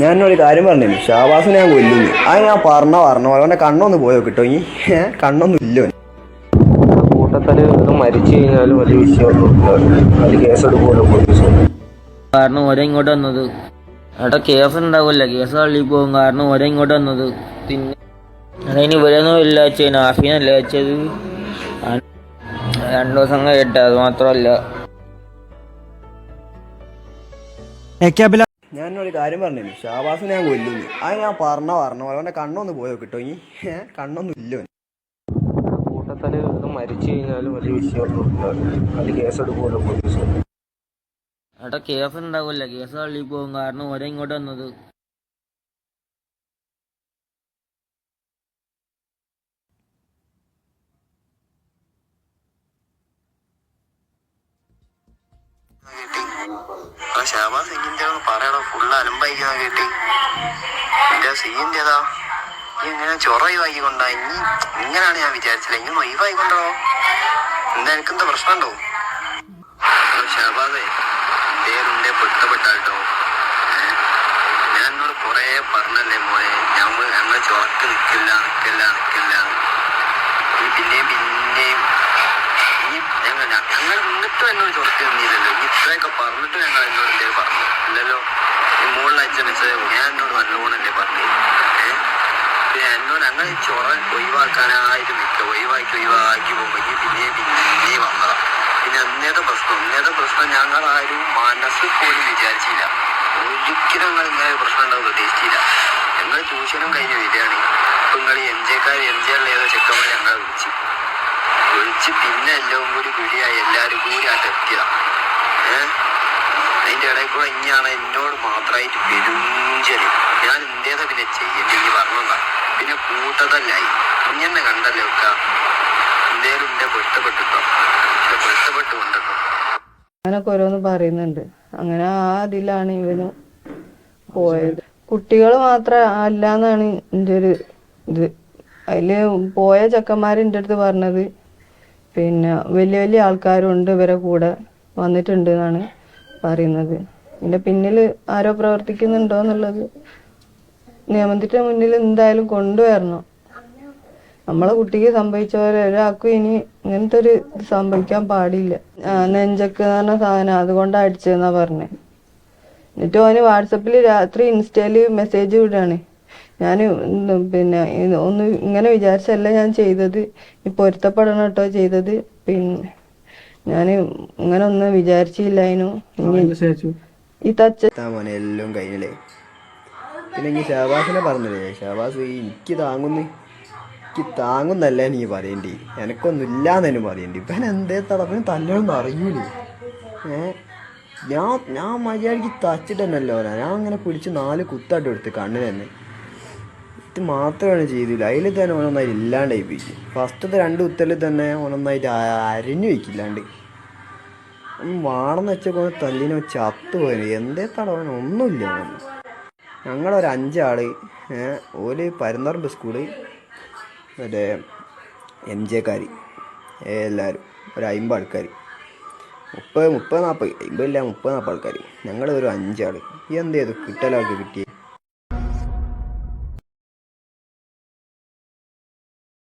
ഞാൻ ഒരു കാര്യം പറഞ്ഞു ഷാബാസിനെ ഞാൻ കൊല്ലുന്നു. അത് ഞാൻ പറഞ്ഞ പറഞ്ഞ പോലെ. അവന്റെ കണ്ണൊന്ന് പോയോ കിട്ടോ ഈ ഏ കണ്ണൊന്നും ഇല്ലോ കൂട്ടത്തിൽ ഇത് മരിച്ചു കഴിഞ്ഞാലും വലിയ വിഷയമൊന്നും അത് കേസെടുക്കുമല്ലോ പോലീസ് കാരണം ഓരോ ഇങ്ങോട്ട് വന്നത്. അവിടെ കേസ് ഉണ്ടാവില്ല. കേസ് തള്ളി പോകും. കാരണം ഓരോ ഇങ്ങോട്ട് വന്നത്. പിന്നെ അതിന് ഇവരൊന്നും ഇല്ല വെച്ചത്. നാഫീനല്ല വെച്ചത്? രണ്ടു ദിവസം കേട്ട അത് മാത്രമല്ല. ഞാൻ ഒരു കാര്യം പറഞ്ഞു ഷാബാസിനെ ഞാൻ കൊല്ലുന്നു. അത് ഞാൻ പറഞ്ഞ പറഞ്ഞ പോലെ. അവന്റെ കണ്ണൊന്ന് പോയോ കിട്ടോ ഇനി. കണ്ണൊന്നും ഇല്ല കൂട്ടത്തൽ മരിച്ചു കഴിഞ്ഞാലും വലിയ വിഷയമൊന്നും കേസെടുക്കുമല്ലോ പോലീസ് കേസ് ഉണ്ടാവില്ല കേസ് തള്ളി പോകും കാരണം ഓരോ ഇങ്ങോട്ട് വന്നത്. ആ ഷാബാസ് സിംഗിന്റെ പറയണോ. ഫുള്ള് അലമ്പായിക്കുന്ന കേട്ടി. എന്റെ സീന്റേതാ നീ ഇങ്ങനെ ചൊറയുവാക്കി കൊണ്ടാ ഇനി ഇങ്ങനെയാണ് ഞാൻ വിചാരിച്ചില്ല ഇനി ഒഴിവായി കൊണ്ടോ എന്താ എനിക്കെന്താ പ്രശ്നമുണ്ടോ? ഷാബാസേ പേരുണ്ടെ പൊട്ടപ്പെട്ടാട്ടോ ഞാൻ എന്നോട് കൊറേ പറഞ്ഞല്ലേ മോനെ ഞമ്മ ഞങ്ങൾ ചൊറക്ക് നിക്കില്ല നിക്കില്ല നിക്കില്ല. നീ പിന്നെയും പിന്നെയും. ഈ ഞങ്ങൾ ഞങ്ങൾ എന്നിട്ടും എന്നോട് ചൊറക്ക് നിന്നില്ലല്ലോ. ഇനി ഇത്രയൊക്കെ പറഞ്ഞിട്ടും ഞങ്ങൾ എന്നോട് എന്തേ പറഞ്ഞു ഇല്ലല്ലോ. ഈ മുകളിൽ അയച്ച മെസ്സേജ് ഞാൻ എന്നോട് നല്ലോണല്ലേ പറഞ്ഞു. പിന്നെ എന്നോട് അങ്ങനെ ചൊറ ഒഴിവാക്കാനായിട്ട് നിൽക്കുക. ഒഴിവാക്കി ഒഴിവാക്കി പോകുമ്പോൾ പിന്നെ പിന്നെ വന്നതാ. പിന്നെ അന്നേത്തെ പ്രശ്നം അന്നേത്തെ പ്രശ്നം ഞങ്ങൾ ആരും മനസ്സ് പോലും വിചാരിച്ചില്ല. ഒരിക്കലും ഞങ്ങൾ ഇങ്ങനെ പ്രശ്നം ഉണ്ടാവും പ്രതീക്ഷിച്ചില്ല ഞങ്ങൾ ട്യൂഷനും കഴിഞ്ഞ് വരികയാണ്. അപ്പം നിങ്ങൾ എം ജെക്കാർ എം ജെ ഉള്ള ഏതോ ചെക്കന്മാർ ഞങ്ങളെ വിളിച്ചു. വിളിച്ച് പിന്നെ എല്ലാം കൂടി പിടിയായി. എല്ലാവരും കൂടി ആട്ട് എത്തിയതാ ഏഹ് അതിന്റെ ഇടയിൽ കൂടെ ഇനിയാണ് എന്നോട് മാത്രമായിട്ട് പെരുഞ്ചൽ. ഞാൻ എന്തേതാ പിന്നെ ചെയ്യേണ്ടി ഈ പറഞ്ഞതാ പിന്നെ കൂട്ടതല്ലായി ഇങ്ങനെ കണ്ടല്ലോ ഒക്കെ? എന്തേലും എന്റെ പൊരുത്തപ്പെട്ടിട്ടോ? പക്ഷെ പൊരുത്തപ്പെട്ട് കൊണ്ടിട്ടോ? അങ്ങനൊക്കെ ഓരോന്ന് പറയുന്നുണ്ട്. അങ്ങനെ ആ ഇതിലാണ് ഇവന് പോയത്. കുട്ടികൾ മാത്രം അല്ലാന്നാണ് എന്റെ ഒരു ഇത്. അതിൽ പോയ ചെക്കന്മാർ എന്റെ അടുത്ത് പറഞ്ഞത്. പിന്നെ വലിയ വലിയ ആൾക്കാരുണ്ട് ഇവരെ കൂടെ വന്നിട്ടുണ്ട് എന്നാണ്. പറയുന്നത്. ഇതിന്റെ പിന്നിൽ ആരോ പ്രവർത്തിക്കുന്നുണ്ടോ എന്നുള്ളത് നിയമത്തിന്റെ മുന്നിൽ എന്തായാലും കൊണ്ടുവരണം. നമ്മളെ കുട്ടിക്ക് സംഭവിച്ച പോലെ ഒരാൾക്കും ഇനി ഇങ്ങനത്തെ ഒരു ഇത് സംഭവിക്കാൻ പാടില്ല. നെഞ്ചക്ക് എന്ന് പറഞ്ഞ സാധനം അതുകൊണ്ട് അടിച്ചതെന്നാ പറഞ്ഞേ. എന്നിട്ട് ഓന് വാട്സപ്പിൽ രാത്രി ഇൻസ്റ്റയിൽ മെസ്സേജ് വിടുകയാണ് ഞാൻ പിന്നെ ഒന്ന് ഇങ്ങനെ വിചാരിച്ചല്ല ഞാൻ ചെയ്തത്. ഈ പൊരുത്തപ്പെടണം കേട്ടോ ചെയ്തത്. പിന്നെ ഞാൻ ഇങ്ങനെ ഒന്നും വിചാരിച്ചില്ലായിരുന്നു ഈ തച്ച മോനെ എല്ലാം കഴിഞ്ഞില്ലേ? പിന്നെ ഈ ഷാബാസിനെ പറഞ്ഞില്ലേ? ഷാബാസ് ഈ എനിക്ക് താങ്ങുന്നു. എനിക്ക് താങ്ങുന്നല്ല നീ പറയണ്ടി. എനക്കൊന്നും ഇല്ലാന്നു പറയണ്ടി. ഇവൻ എന്തേ തടപ്പിന് തല്ലൊന്നും അറിയൂലേ. ഏ? ഞാൻ ഞാൻ മര്യാദയ്ക്ക് തച്ചിട്ട് തന്നെയല്ലോ ഞാൻ അങ്ങനെ പിടിച്ച് നാല് കുത്താട്ട് എടുത്ത് കണ്ണിന് തന്നെ ഇത് മാത്രമാണ് ചെയ്തില്ല. അതിൽ തന്നെ ഓനൊന്നായിട്ട് ഇല്ലാണ്ടായി പോയി ഫസ്റ്റത്തെ രണ്ട് കുത്തലിൽ തന്നെ ഓനൊന്നായിട്ട് അരിഞ്ഞു വയ്ക്കില്ലാണ്ട് വാണെന്ന് വെച്ചൊക്കെ തല്ലിനെ വെച്ച് അത്തുപോയി എന്തേ തടവൻ? ഒന്നുമില്ല. ഞങ്ങളൊരു അഞ്ചാൾ ഓൽ പരുന്നറമ്പ് സ്കൂൾ മറ്റേ എം ജെക്കാർ എല്ലാവരും ഒരു അമ്പത് ആൾക്കാർ മുപ്പത് മുപ്പത് നാൽപ്പത് അമ്പതില്ല മുപ്പത് നാൽപ്പത് ആൾക്കാർ ഞങ്ങൾ ഒരു അഞ്ചാൾ എന്ത് ചെയ്തു? കിട്ടലാൾക്ക് കിട്ടി